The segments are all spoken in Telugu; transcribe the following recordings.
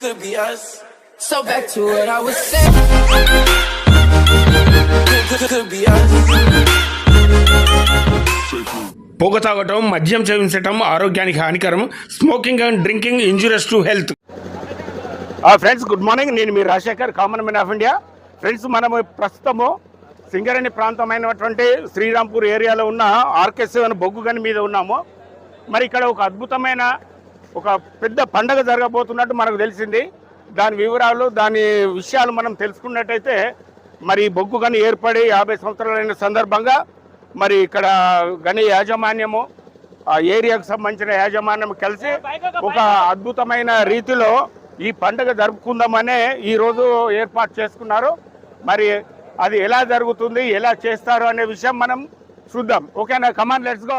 could be us. So back to what I was saying. Could, be us. పొగ తాగటం మద్యం సేవించటం ఆరోగ్యానికి హానికరం smoking and drinking injurious to health friends good morning నేను మీ Rajasekhar common man of India friends మనము ప్రస్తుతము సింగరేణి ప్రాంతమైనటువంటి శ్రీరాంపూర్ ఏరియాలో ఉన్న ఆర్కెస్ అని బొగ్గు గని మీద ఉన్నాము మరి ఇక్కడ ఒక అద్భుతమైన ఒక పెద్ద పండగ జరగబోతున్నట్టు మనకు తెలిసింది. దాని వివరాలు దాని విషయాలు మనం తెలుసుకున్నట్టయితే మరి బొగ్గు గని ఏర్పడి యాభై సంవత్సరాలైన సందర్భంగా మరి ఇక్కడ గని యాజమాన్యము ఆ ఏరియాకు సంబంధించిన యాజమాన్యం కలిసి ఒక అద్భుతమైన రీతిలో ఈ పండుగ జరుపుకుందామనే ఈరోజు ఏర్పాటు చేసుకున్నారు. మరి అది ఎలా జరుగుతుంది ఎలా చేస్తారు అనే విషయం మనం చూద్దాం. ఓకేనా? Come on let's go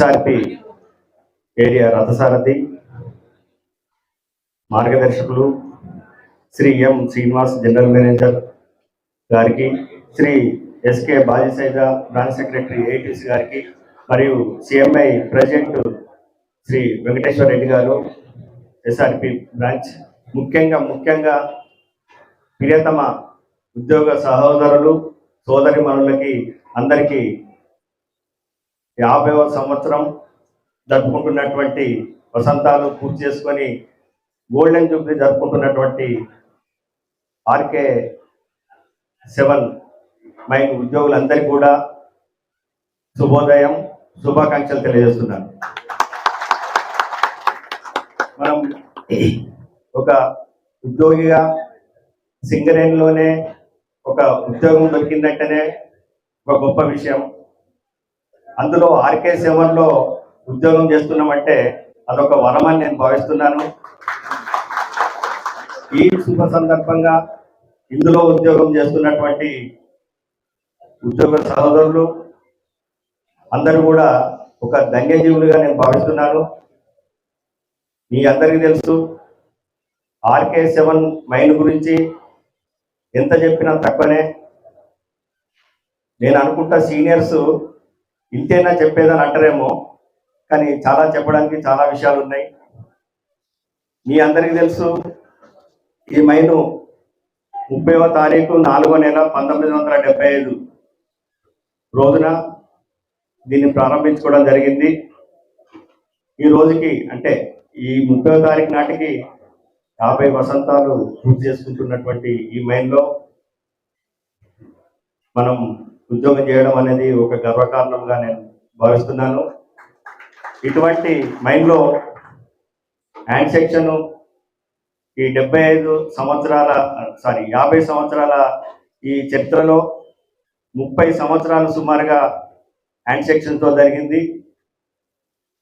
SRP area రథసారథి మార్గదర్శకులు Shri M Srinivas general manager గారికి శ్రీ ఎస్కే బాజిసైజ బ్రాంచ్ సెక్రటరీ ఏటీసీ గారికి మరియు సిఎంఐ ప్రెసిడెంట్ శ్రీ వెంకటేశ్వర రెడ్డి గారు ఎస్ఆర్పి బ్రాంచ్. ముఖ్యంగా ముఖ్యంగా ప్రియతమ ఉద్యోగ సహోదరులు సోదరి మనులకి అందరికీ యాభైవ సంవత్సరం జరుపుకుంటున్నటువంటి వసంతాలు పూర్తి చేసుకొని గోల్డెన్ జూబ్లీ జరుపుకుంటున్నటువంటి ఆర్కే సెవెన్ మైన్ ఉద్యోగులందరికీ కూడా శుభోదయం శుభాకాంక్షలు తెలియజేస్తున్నాను. మనం ఒక ఉద్యోగిగా సింగరేణిలోనే ఒక ఉద్యోగం దొరికిందంటేనే ఒక గొప్ప విషయం. అందులో ఆర్కే సెవెన్లో ఉద్యోగం చేస్తున్నామంటే అదొక వరమని నేను భావిస్తున్నాను. ఈ శుభ సందర్భంగా ఇందులో ఉద్యోగం చేస్తున్నటువంటి ఉద్యోగ సహోదరులు అందరూ కూడా ఒక ధన్యజీవులుగా నేను భావిస్తున్నాను. మీ అందరికీ తెలుసు ఆర్కే సెవెన్ మైన్ గురించి ఎంత చెప్పినా తక్కువనే. నేను అనుకుంటా సీనియర్స్ ఇంతేనా చెప్పేదని అంటారేమో కానీ చాలా చెప్పడానికి చాలా విషయాలు ఉన్నాయి మీ అందరికీ తెలుసు ఈ మైను ముప్పైవ తారీఖు నాలుగో నెల పంతొమ్మిది వందల డెబ్బై ఐదు రోజున దీన్ని ప్రారంభించుకోవడం జరిగింది. ఈ రోజుకి అంటే ఈ ముప్పై తారీఖు నాటికి యాభై వసంతాలు పూర్తి చేసుకుంటున్నటువంటి ఈ మైన్లో మనం ఉద్యోగం చేయడం అనేది ఒక గర్వకారణంగా నేను భావిస్తున్నాను. ఇటువంటి మైండ్లో హ్యాండ్ సెక్షన్ ఈ డెబ్బై ఐదు సంవత్సరాల సారీ యాభై సంవత్సరాల ఈ చరిత్రలో ముప్పై సంవత్సరాలు సుమారుగా హ్యాండ్ సెక్షన్తో జరిగింది.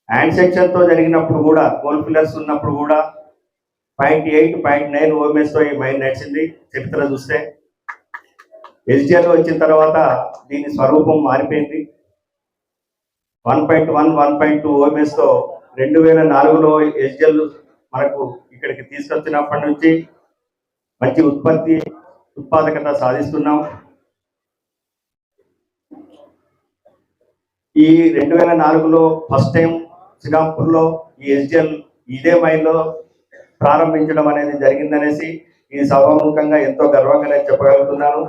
హ్యాండ్ సెక్షన్తో జరిగినప్పుడు కూడా కోల్ పిల్లర్స్ ఉన్నప్పుడు కూడా పాయింట్ ఎయిట్ పాయింట్ నైన్ ఓఎంఎస్తో ఈ మైండ్ నడిచింది. చరిత్ర చూస్తే ఎస్డిఎల్ వచ్చిన తర్వాత దీని స్వరూపం మారిపోయింది. One point one one point two ఓఎంఎస్తో రెండు వేల నాలుగులో ఎస్జిఎల్ మనకు ఇక్కడికి తీసుకొచ్చినప్పటి నుంచి మంచి ఉత్పత్తి ఉత్పాదకత సాధిస్తున్నాం. ఈ రెండు వేల నాలుగులో ఫస్ట్ టైం శ్రీరాంపూర్లో ఈ ఎస్జిఎల్ ఇదే మైల్లో ప్రారంభించడం అనేది జరిగిందనేసి ఈ సభాముఖంగా ఎంతో గర్వంగా నేను చెప్పగలుగుతున్నాను.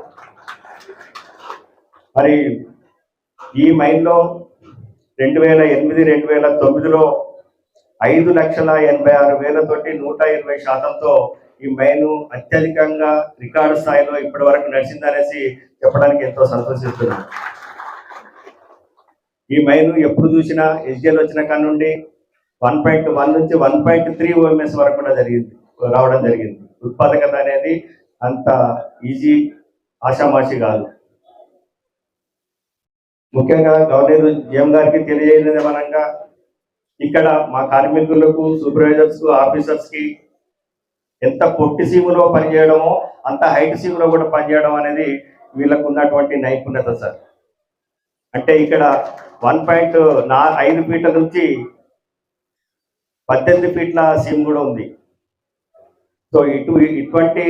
మరి ఈ మైన్లో రెండు వేల ఎనిమిది రెండు వేల తొమ్మిదిలో ఐదు లక్షల ఎనభై ఆరు వేలతోటి నూట ఇరవై శాతంతో ఈ మైన్ అత్యధికంగా రికార్డు స్థాయిలో ఇప్పటి వరకు నడిచిందనేసి చెప్పడానికి ఎంతో సంతోషిస్తున్నాను. ఈ మైన్ ఎప్పుడు చూసినా ఎస్జిఎల్ వచ్చిన కాడ నుండి వన్ పాయింట్ వన్ నుంచి వన్ పాయింట్ త్రీ ఓఎంఎస్ వరకు కూడా జరిగింది రావడం జరిగింది. ఉత్పాదకత అనేది అంత ఈజీ ఆషామాషి కాదు. ముఖ్యంగా గవర్నర్ జిఎం గారికి తెలియజేయలేదు ఏమనగా ఇక్కడ మా కార్మికులకు సూపర్వైజర్స్ ఆఫీసర్స్కి ఎంత పొట్టి సీములో పనిచేయడమో అంత హైట్ సీములో కూడా పనిచేయడం అనేది వీళ్ళకు ఉన్నటువంటి నైపుణ్యత సార్. అంటే ఇక్కడ వన్ పాయింట్ నా ఐదు ఫీట్ల నుంచి పద్దెనిమిది ఫీట్ల సీమ్ కూడా ఉంది. సో ఇటు ఇటువంటి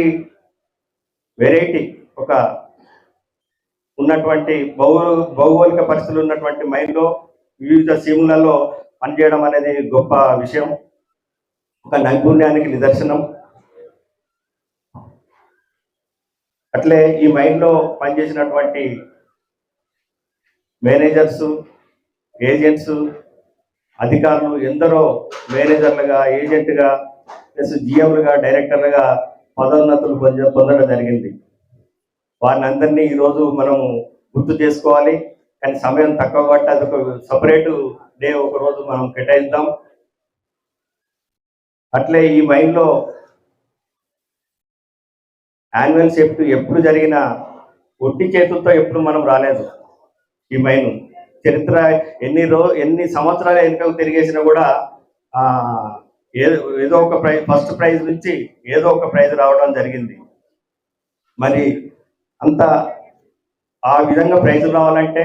వెరైటీ ఒక ఉన్నటువంటి భౌ భౌగోళిక పరిస్థితులు ఉన్నటువంటి మైండ్లో వివిధ సీములలో పనిచేయడం అనేది గొప్ప విషయం. ఒక నైపుణ్యానికి నిదర్శనం. అట్లే ఈ మైండ్లో పనిచేసినటువంటి మేనేజర్స్ ఏజెంట్స్ అధికారులు ఎందరో మేనేజర్లుగా ఏజెంట్గా ప్లస్ జిఎంలుగా డైరెక్టర్లుగా పదోన్నతులు పొంద పొందడం జరిగింది. వారిని అందరినీ ఈరోజు మనం గుర్తు చేసుకోవాలి. కానీ సమయం తక్కువ కాబట్టి అది ఒక సపరేట్ డే ఒక రోజు మనం కేటాయిద్దాం. అట్లే ఈ మైండ్లో యాన్యువల్ సేఫ్టీ ఎప్పుడు జరిగినా ఒట్టి చేతులతో ఎప్పుడు మనం రాలేదు ఈ మైన్ చరిత్ర ఎన్ని రో ఎన్ని సంవత్సరాలు వెనుకకు తిరిగేసినా కూడా ఏదో ఏదో ఒక ప్రైజ్ ఫస్ట్ ప్రైజ్ నుంచి ఏదో ఒక ప్రైజ్ రావడం జరిగింది. మరి అంత ఆ విధంగా ప్రైజులు రావాలంటే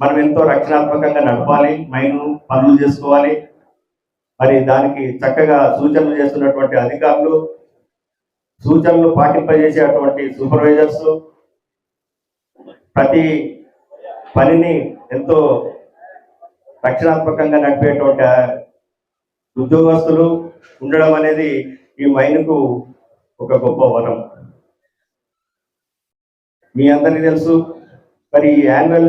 మనం ఎంతో రక్షణాత్మకంగా నడపాలి మైండ్ పనులు చేసుకోవాలి. మరి దానికి చక్కగా సూచనలు చేస్తున్నటువంటి అధికారులు సూచనలు పాటింపజేసేటువంటి సూపర్వైజర్స్ ప్రతి పనిని ఎంతో రక్షణాత్మకంగా నడిపేటువంటి ఉద్యోగస్తులు ఉండడం అనేది ఈ మైన్కు ఒక గొప్ప వరం. మీ అందరికీ తెలుసు. మరి యాన్యువల్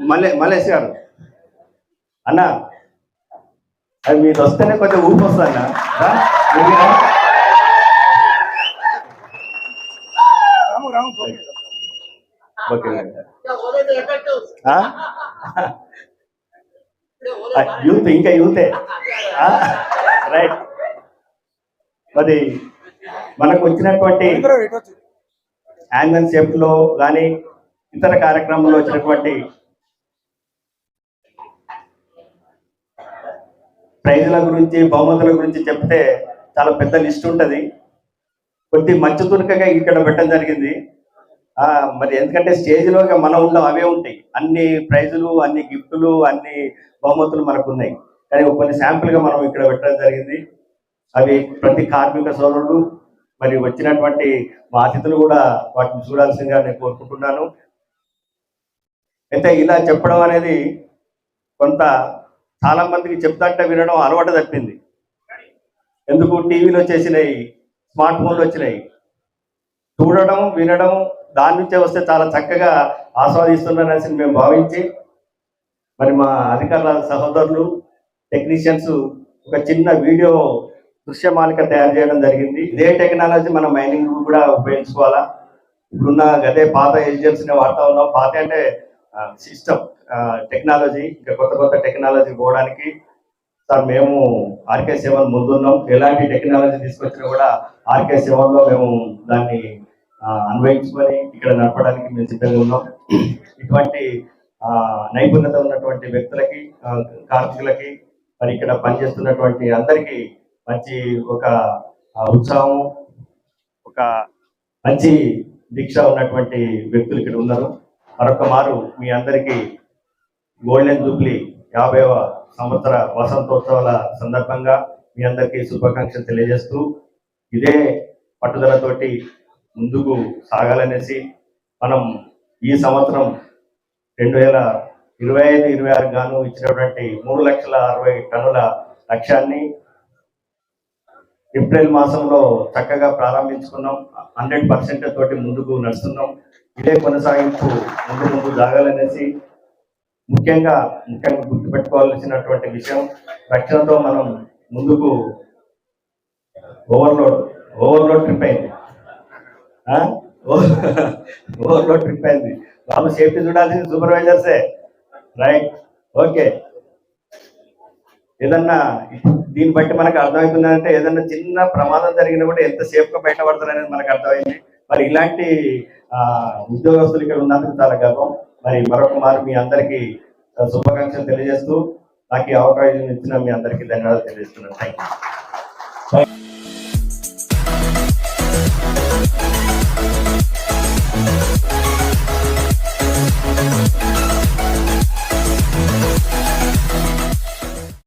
మల్లె మల్లేష్ గారు. అన్న అది మీరు వస్తేనే కొంచెం ఊపు వస్తుంది? ఆ, యూత్ ఇంకా యూతే? రైట్. మరి మనకు వచ్చినటువంటి యాన్యువల్ షిఫ్ట్లో కానీ ఇతర కార్యక్రమంలో వచ్చినటువంటి ప్రైజుల గురించి బహుమతుల గురించి చెప్తే చాలా పెద్ద లిస్ట్ ఉంటది. కొద్ది మంచు తునకగా ఇక్కడ పెట్టడం జరిగింది. ఆ మరి ఎందుకంటే స్టేజ్లో ఇక మనం ఉండవు అవే ఉంటాయి. అన్ని ప్రైజులు అన్ని గిఫ్టులు అన్ని బహుమతులు మనకు ఉన్నాయి. కానీ కొన్ని శాంపుల్గా మనం ఇక్కడ పెట్టడం జరిగింది. అవి ప్రతి కార్మిక సోదరుడు మరి వచ్చినటువంటి మా అతిథులు కూడా వాటిని చూడాల్సిందిగా నేను కోరుకుంటున్నాను. అయితే ఇలా చెప్పడం అనేది కొంత చాలా మందికి చెప్తాంటే వినడం అలవాటు తప్పింది. ఎందుకు టీవీలు వచ్చేసినాయి స్మార్ట్ ఫోన్లు వచ్చినాయి. చూడడం వినడం దాని నుంచే వస్తే చాలా చక్కగా ఆస్వాదిస్తున్నారనేసి మేము భావించి మరి మా అధికారుల సహోదరులు టెక్నీషియన్స్ ఒక చిన్న వీడియో దృశ్యమాలిక తయారు చేయడం జరిగింది. ఇదే టెక్నాలజీ మనం మైనింగ్ కూడా ఉపయోగించుకోవాలా? ఇప్పుడున్న అదే పాత ఏజెన్సీ వాడుతూ ఉన్నాం. పాత అంటే సిస్టమ్ టెక్నాలజీ ఇంకా కొత్త కొత్త టెక్నాలజీ పోవడానికి. సార్ మేము ఆర్కే సెవెన్ ముందున్నాం. ఎలాంటి టెక్నాలజీ తీసుకొచ్చినా కూడా ఆర్కే సెవెన్ మేము దాన్ని అన్వయించుకొని ఇక్కడ నడపడానికి మేము సిద్ధంగా ఉన్నాం. ఇటువంటి నైపుణ్యత ఉన్నటువంటి వ్యక్తులకి కార్మికులకి మరి ఇక్కడ పనిచేస్తున్నటువంటి అందరికీ మంచి ఒక ఉత్సాహం ఒక మంచి దీక్ష ఉన్నటువంటి వ్యక్తులు ఇక్కడ ఉన్నారు. మరొక మారు మీ అందరికీ గోల్డెన్ జూబ్లీ యాభైవ సంవత్సర వసంతోత్సవాల సందర్భంగా మీ అందరికీ శుభాకాంక్షలు తెలియజేస్తూ ఇదే పట్టుదలతోటి ముందుకు సాగాలనేసి మనం ఈ సంవత్సరం రెండు వేల ఇరవై ఐదు ఇరవై ఆరు గాను ఇచ్చినటువంటి మూడు లక్షల అరవై టన్నుల లక్ష్యాన్ని ఏప్రిల్ మాసంలో చక్కగా ప్రారంభించుకున్నాం. హండ్రెడ్ పర్సెంట్ తోటి ముందుకు నడుస్తున్నాం. ఇదే కొనసాగింపు ముందు ముందు జాగాలనేసి ముఖ్యంగా ముఖ్యంగా గుర్తుపెట్టుకోవాల్సినటువంటి విషయం రక్షణతో మనం ముందుకు ఓవర్లోడ్ ఓవర్లోడ్ ట్రిప్ అయింది. ఓవర్లోడ్ ట్రిప్ అయింది. వాళ్ళు సేఫ్టీ చూడాల్సింది సూపర్వైజర్సే. రైట్. ఓకే. ఏదన్నా దీన్ని బట్టి మనకు అర్థమవుతుందంటే ఏదన్నా చిన్న ప్రమాదం జరిగినా కూడా ఎంత సేఫ్గా బయటపడతారు అనేది మనకు అర్థమైంది. మరి ఇలాంటి ఆ, ఉద్యోగస్తులు ఇక్కడ ఉన్నందుకు చాలా గర్వం. మరి మరొక మారు మీ అందరికీ శుభాకాంక్షలు తెలియజేస్తూ నాకు ఈ అవకాశం ఇచ్చిన మీ అందరికీ ధన్యవాదాలు తెలియజేస్తున్నాను. Thank you